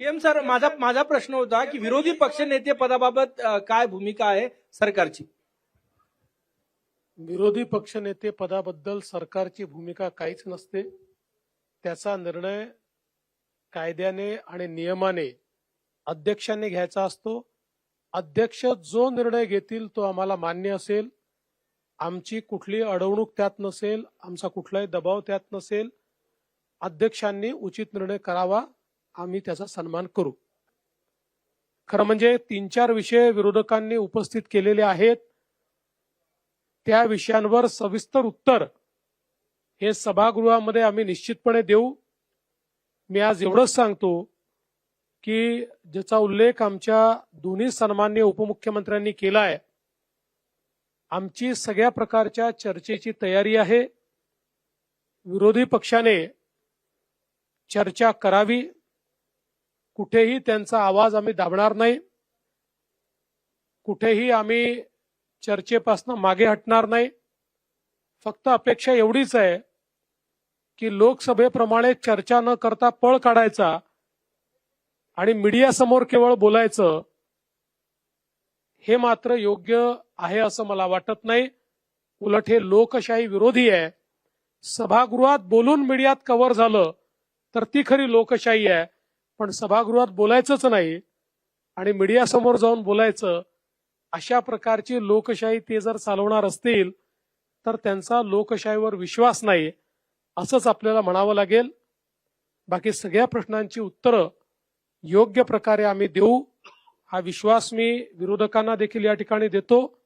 PM sir माझा माझा प्रश्न होता की विरोधी पक्षनेते पदाबाबत काय भूमिका आहे सरकारची? विरोधी पक्षनेते पदाबद्दल सरकारची भूमिका काहीच नसते. त्याचा निर्णय कायद्याने आणि नियमाने अध्यक्षांनी घ्यायचा असतो. अध्यक्ष जो निर्णय घेतील तो आम्हाला मान्य असेल. आमची कुठली अडवणूक त्यात नसेल आमचा कुठलाही दबाव त्यात नसेल. अध्यक्षांनी उचित निर्णय करावा. आम्ही त्याचा सन्मान करू. खरं म्हणजे तीन चार विषय विरोधकांनी उपस्थित केलेले आहेत. त्या विषयांवर सविस्तर उत्तर हे सभागृहामध्ये आम्ही निश्चितपणे देऊ. मी आज एवढंच सांगतो की ज्याचा उल्लेख आमच्या दोन्ही सन्मान्य उपमुख्यमंत्र्यांनी केला आहे आमची सगळ्या प्रकारच्या चर्चेची तयारी आहे. विरोधी पक्षाने चर्चा करावी. कुठेही त्यांचा आवाज आम्ही दाबणार नाही. कुठेही आम्ही चर्चेपासून मागे हटणार नाही. फक्त अपेक्षा एवढीच आहे की लोकसभेप्रमाणे चर्चा न करता पळ काढायचा आणि मीडियासमोर केवळ बोलायचं हे मात्र योग्य आहे असं मला वाटत नाही. उलट हे लोकशाही विरोधी आहे. सभागृहात बोलून मीडियात कव्हर झालं तर ती खरी लोकशाही आहे. पण सभागृहात बोलायचंच नाही आणि मीडियासमोर जाऊन बोलायचं अशा प्रकारची लोकशाही ते जर चालवणार असतील तर त्यांचा लोकशाहीवर विश्वास नाही असंच आपल्याला म्हणावं लागेल. बाकी सगळ्या प्रश्नांची उत्तरं योग्य प्रकारे आम्ही देऊ. हा विश्वास मी विरोधकांना देखील या ठिकाणी देतो.